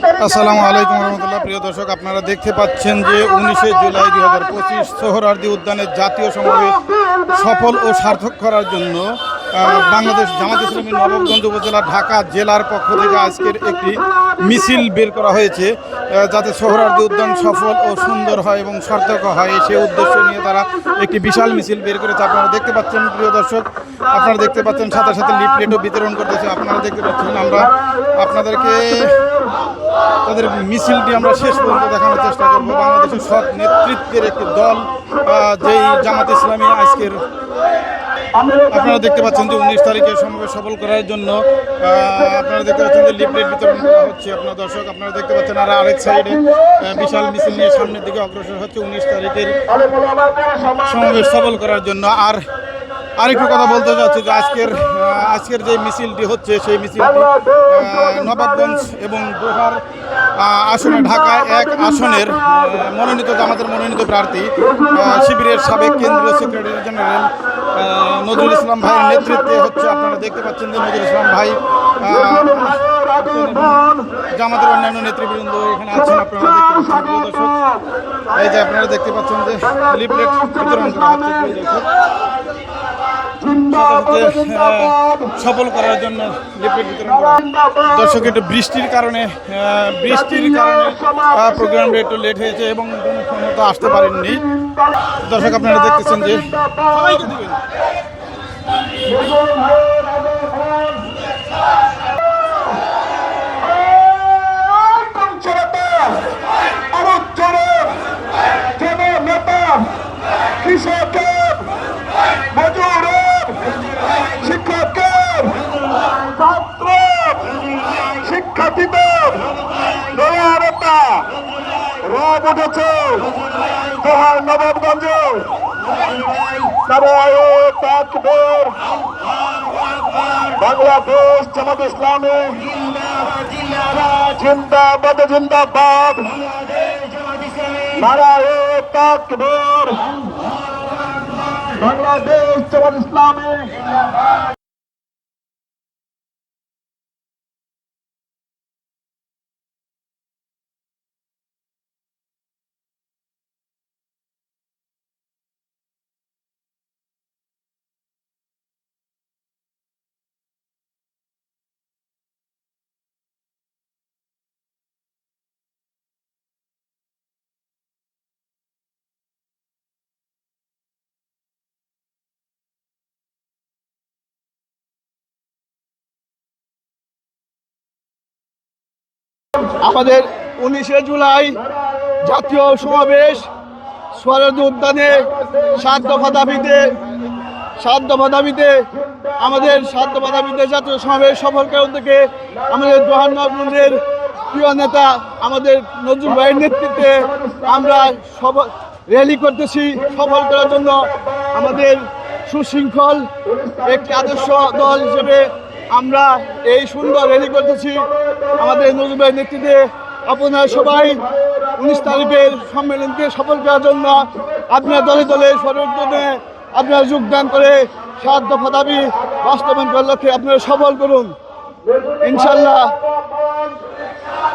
আসসালামু আলাইকুম রহমতুল্লাহ। প্রিয় দর্শক, আপনারা দেখতে পাচ্ছেন যে উনিশে জুলাই দুই হাজার পঁচিশ সোহরার্দি উদ্যানের জাতীয় সমাবেশ সফল ও সার্থক করার জন্য বাংলাদেশ জামাত ইসলামী নবাবগঞ্জ উপজেলা, ঢাকা জেলার পক্ষ থেকে আজকের একটি মিছিল বের করা হয়েছে যাতে সোহরার্দি উদ্যান সফল ও সুন্দর হয় এবং সার্থক হয়। সে উদ্দেশ্য নিয়ে তারা একটি বিশাল মিছিল বের করেছে। আপনারা দেখতে পাচ্ছেন, প্রিয় দর্শক, আপনারা দেখতে পাচ্ছেন, সাথে সাথে লিফলেটও বিতরণ করতেছে। আপনারা দেখতে পাচ্ছেন, আমরা আপনাদেরকে তাদের মিছিলটি আমরা শেষ পর্যন্ত দেখানোর চেষ্টা করব। বাংলাদেশের সৎ নেতৃত্বের একটি দল যেই জামাত ইসলামী আজকের আপনারা দেখতে পাচ্ছেন যে উনিশ তারিখে সমাবেশ সফল করার জন্য আপনারা দেখতে পাচ্ছেন যে লিফলেট বিতরণ করা হচ্ছে আপনার দর্শক আপনারা দেখতে পাচ্ছেন আর আরেক সাইডে বিশাল মিছিল নিয়ে সামনের দিকে অগ্রসর হচ্ছে উনিশ তারিখের সমাবেশ সফল করার জন্য। আর আরেকটু কথা বলতে চাচ্ছি যে আজকের আজকের যে মিছিলটি হচ্ছে সেই মিছিলটি নবাবগঞ্জ এবং দোহার আসনে ঢাকা এক আসনের মনোনীত আমাদের মনোনীত প্রার্থী শিবিরের সাবেক কেন্দ্রীয় সেক্রেটারি জেনারেল নজরুল ইসলাম ভাইয়ের নেতৃত্বে হচ্ছে আপনারা দেখতে পাচ্ছেন যে নজরুল ইসলাম ভাই জামাতের অন্যান্য নেতৃবৃন্দ এখানে আছেন আপনারা দেখতে পাচ্ছেন এই যে আপনারা দেখতে পাচ্ছেন যে লিফলেট বিতরণ করা হচ্ছে প্রিয় দর্শক সাথে সাথে, আহ, সফল করার জন্য লিফলেট বিতরণ করা। দর্শক একটু বৃষ্টির কারণে বৃষ্টির কারণে প্রোগ্রামটা একটু লেট হয়েছে এবং সম্মত আসতে পারেননি। দর্শক আপনারা দেখতেছেন যে সবাইকে দিবেন। কৃষকের দয়ারতা রব উঠেছে। দোহার নবাবগঞ্জে। বাংলাদেশ জামাত ইসলামী। জিন্দাবাদ জিন্দাবাদ। নারায় তাকবীর বাংলাদেশ জামাত ইসলামী। আমাদের উনিশে জুলাই জাতীয় সমাবেশ স্বরাজ উদ্যানে সাত দফা দাবিতে, সাত দফা দাবিতে আমাদের সাত দফা দাবিতে জাতীয় সমাবেশ সফল করার থেকে আমাদের জোহান্নগঞ্জের প্রিয় নেতা আমাদের নজরুল ভাইয়ের নেতৃত্বে আমরা সব র্যালি করতেছি সফল করার জন্য। আমাদের সুশৃঙ্খল একটি আদর্শ দল হিসেবে আমরা এই সুন্দর র্যালি করতেছি। আমাদের নজরুল ভাইয়ের নেতৃত্বে আপনারা সবাই উনিশ তারিখের সম্মেলনকে সফল করার জন্য আপনার দলে দলে সর্বোত্তমে আপনারা যোগদান করে সাত দফা দাবি বাস্তবায়ন করার লক্ষ্যে আপনারা সফল করুন। ইনশাল্লাহ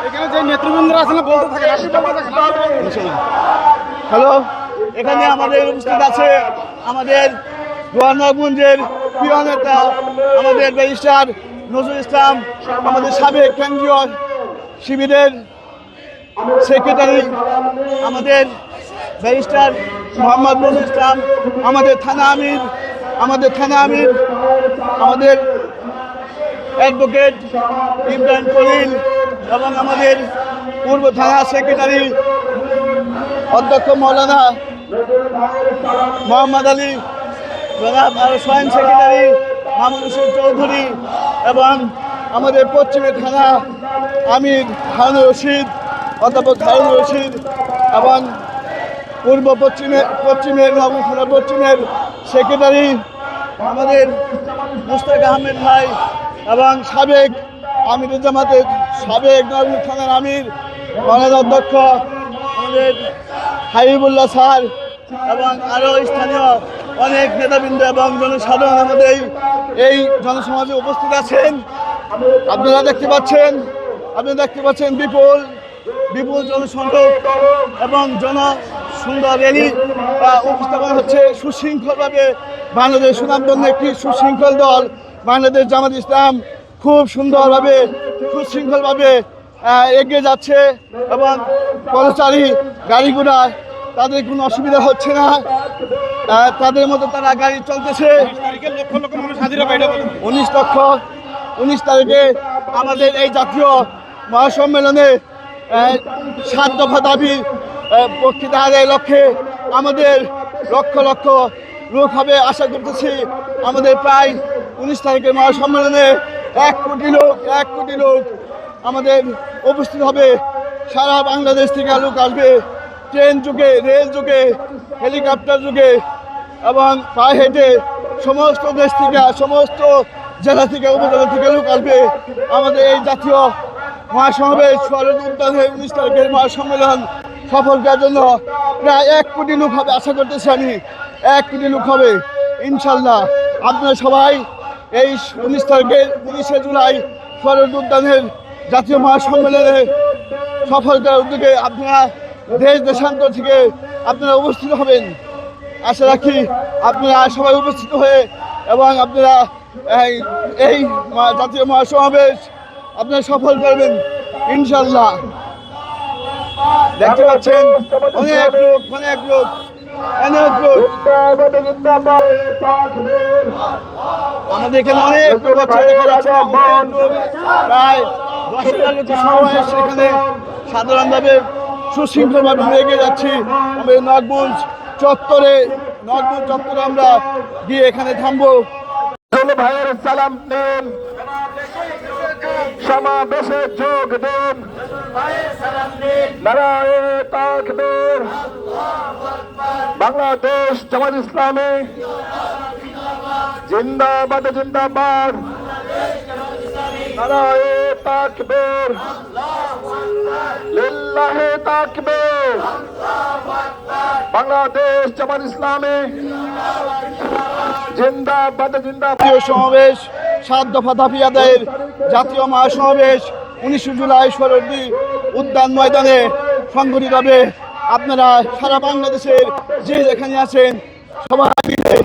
এখানে যে নেতৃবৃন্দরা আছেন বলতে থাকেন বলতে থাকেন। হ্যালো? এখানে আমাদের উপস্থিত আছে আমাদের গোয়ানগঞ্জের প্রিয় নেতা, আমাদের ব্যারিস্টার নজরুল ইসলাম, আমাদের সাবেক কেন্দ্রীয় শিবিরের সেক্রেটারি, আমাদের ব্যারিস্টার মোহাম্মদ নজরুল ইসলাম, আমাদের থানা আমির, আমাদের থানা আমির, আমাদের অ্যাডভোকেট ইমরান কলিল এবং আমাদের পূর্ব থানা সেক্রেটারি অধ্যক্ষ মৌলানা মোহাম্মদ আলী জনাব সেক্রেটারি মামুন চৌধুরী এবং আমাদের পশ্চিমের থানা আমির হারুন রশিদ, অধ্যাপক হারুন রশিদ এবং পূর্ব পশ্চিমে, পশ্চিমের নবম থানা পশ্চিমের সেক্রেটারি আমাদের মুস্তাক আহমেদ ভাই এবং সাবেক আমির জামাতের সাবেক নবম থানার আমির বাংলাদেশ অধ্যক্ষ আমাদের হাবিবুল্লাহ স্যার এবং আরও স্থানীয় অনেক নেতাবৃন্দ এবং জনসাধারণ আমাদের এই এই জনসমাজে উপস্থিত আছেন। আপনারা দেখতে পাচ্ছেন, আপনারা দেখতে পাচ্ছেন বিপুল বিপুল জনসংখ্যক এবং জন সুন্দর র্যালি উপস্থাপন হচ্ছে সুশৃঙ্খলভাবে বাংলাদেশ সুনামধন্য একটি সুশৃঙ্খল দল, বাংলাদেশ জামাত ইসলাম খুব সুন্দরভাবে, সুশৃঙ্খলভাবে এগিয়ে যাচ্ছে এবং পদচারী গাড়ি ঘোড়া তাদের কোনো অসুবিধা হচ্ছে না। তাদের মতো তারা গাড়ি চলতেছে। উনিশ লক্ষ উনিশ তারিখে আমাদের এই জাতীয় মহাসম্মেলনে সাত দফা দাবি আহ, বক্তৃতা আদায়ের লক্ষ্যে আমাদের লক্ষ লক্ষ লোক হবে আশা করতেছি। আমাদের প্রায় উনিশ তারিখের মহাসম্মেলনে এক কোটি লোক এক কোটি লোক আমাদের উপস্থিত হবে। সারা বাংলাদেশ থেকে লোক আসবে। ট্রেন যুগে, রেল যুগে, হেলিকপ্টার যুগে এবং পায়ে হেঁটে সমস্ত দেশ থেকে, সমস্ত জেলা থেকে, উপজেলা থেকে লোক আসবে আমাদের এই জাতীয় মহাসমাবেশ উনিশ তারিখের মহাসম্মেলন সফল করার জন্য প্রায় এক কোটি লোক হবে, আশা করতেছি আমি, এক কোটি লোক হবে, ইনশাল্লাহ। আপনারা সবাই এই উনিশ তারিখের উনিশে জুলাই শরৎ উদ্যানের জাতীয় মহাসম্মেলনে সফল করার উদ্যোগে আপনারা দেশ দেশান্তর থেকে আপনারা উপস্থিত হবেন। আশা রাখি আপনারা সবাই উপস্থিত হয়ে এবং আপনারা এই- জাতীয় মহাসমাবেশ আপনারা সফল করবেন ইনশাল্লাহ দেখতে পাচ্ছেন, অনেক লোক অনেক লোক লোক। অনেক সাধারণভাবে সুশৃঙ্খলভাবে আমরা যাচ্ছি। আমাদের নগবুজ চত্বরে নগবুজ চত্বরে আমরা গিয়ে এখানে থামবো। ভাইয়ের সালাম দিন। সমাবেশে যোগ দিন। বাংলাদেশ জামাত ইসলামী। জিন্দাবাদ জিন্দাবাদ। নারায়ণ তাকবীর লিল্লাহে তাকবীর। বাংলাদেশ জামাত ইসলামী জিন্দাবাদ জিন্দাবাদ। সমাবেশ, সাত দফা দাবি আদায়ের জাতীয় মহাসমাবেশ উনিশে জুলাই শরদ্দি উদ্যান ময়দানে সংগঠিত হবে। আপনারা সারা বাংলাদেশের যে যেখানে আছেন, সবাই মিলে